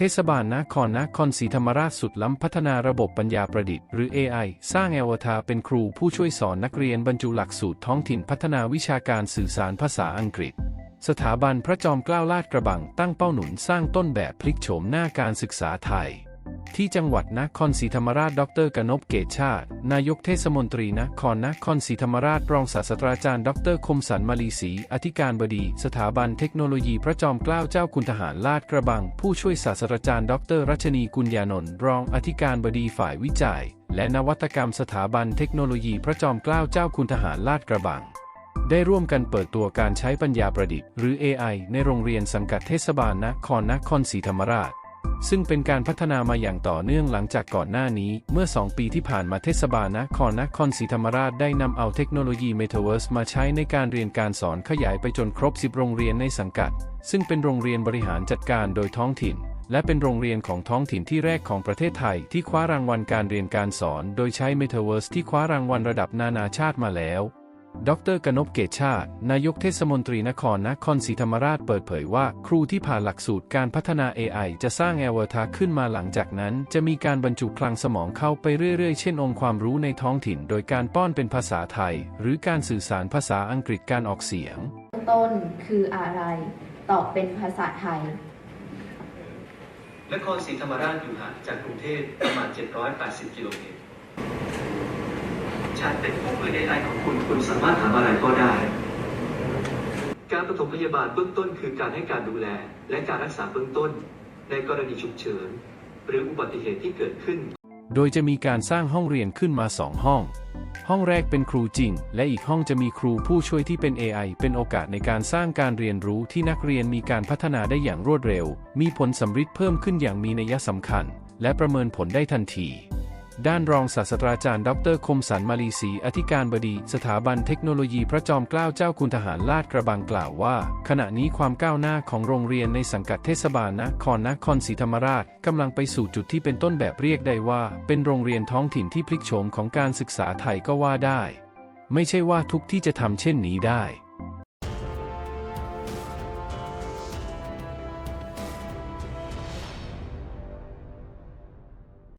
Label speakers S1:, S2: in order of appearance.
S1: เทศบาลนครนครศรีธรรมราชสุดล้ำพัฒนาระบบปัญญาประดิษฐ์หรือ AI สร้างอวตารเป็นครูผู้ช่วยสอนนักเรียนบรรจุหลักสูตรท้องถิ่นพัฒนาวิชาการสื่อสารภาษาอังกฤษ สถาบันพระจอมเกล้าลาดกระบังตั้งเป้าหนุนสร้างต้นแบบพลิกโฉมหน้าการศึกษาไทย ที่จังหวัดนครศรีธรรมราช ดรกนพเกตชาติ นายกเทศมนตรีนครนครศรีธรรมราช รองศาสตราจารย์ ดรคมสันมาลีศรี อธิการบดี สถาบันเทคโนโลยีพระจอมเกล้าเจ้าคุณทหารลาดกระบัง ผู้ช่วยศาสตราจารย์ ดรรัชนีกุลยานนท์ รองอธิการบดีฝ่ายวิจัย และนวัตกรรมสถาบันเทคโนโลยีพระจอมเกล้าเจ้าคุณทหารลาดกระบังได้ร่วมกันเปิดตัวการใช้ปัญญาประดิษฐ์ หรือ AI ในโรงเรียนสังกัดเทศบาลนครนครศรีธรรมราช ซึ่งเป็นการพัฒนามาอย่างต่อเนื่องหลังจากก่อนหน้านี้ เมื่อ 2 ปีที่ผ่านมาเทศบาลนครนครศรีธรรมราชได้นำเอาเทคโนโลยี Metaverse มาใช้ในการเรียนการสอนขยายไปจนครบ 10 โรงเรียนในสังกัด ซึ่งเป็นโรงเรียนบริหารจัดการโดยท้องถิ่น และเป็นโรงเรียนของท้องถิ่นที่แรกของประเทศไทย ที่คว้ารางวัลการเรียนการสอน โดยใช้ Metaverse ที่คว้ารางวัลระดับนานาชาติมาแล้ว ดรกนพเกตชาติ นายกเทศมนตรีนครนครศรีธรรมราชเปิดเผยว่า ครูที่ผ่านหลักสูตรการพัฒนา AI จะสร้างแอวตารขึ้นมาหลังจากนั้น จะมีการบรรจุคลังสมองเข้าไปเรื่อยๆ เช่นองค์ความรู้ในท้องถิ่น โดยการป้อนเป็นภาษาไทย หรือการสื่อสารภาษาอังกฤษการออกเสียง
S2: ต้นคืออะไร ตอบเป็นภาษาไทย
S3: นครศรีธรรมราชอยู่ห่างจากกรุงเทพประมาณ 780 กิโลเมตร ฉันเป็นผู้มือ AI ของคุณ คุณสามารถถามอะไรก็ได้ การปฐมพยาบาลเบื้องต้นคือการให้การดูแล และการรักษาเบื้องต้น ในกรณีฉุกเฉิน หรืออุบัติเหตุที่เกิดขึ้น
S1: โดยจะมีการสร้างห้องเรียนขึ้นมา2ห้อง ห้องแรกเป็นครูจริง และอีกห้องจะมีครูผู้ช่วยที่เป็น AI เป็นโอกาสในการสร้างการเรียนรู้ที่นักเรียนมีการพัฒนาได้อย่างรวดเร็ว มีผลสำฤทธิ์เพิ่มขึ้นอย่างมีนัยสำคัญ และประเมินผลได้ทันที ด้านรองศาสตราจารย์ ดร คมสันมาลีศรีอธิการบดี สถาบันเทคโนโลยีพระจอมเกล้าเจ้าคุณทหารลาดกระบังกล่าวว่า ขณะนี้ความก้าวหน้าของโรงเรียนในสังกัดเทศบาลนครนครศรีธรรมราชกำลังไปสู่จุดที่เป็นต้นแบบเรียกได้ว่า เป็นโรงเรียนท้องถิ่นที่พลิกโฉมของการศึกษาไทยก็ว่าได้ ไม่ใช่ว่าทุกที่จะทำเช่นนี้ได้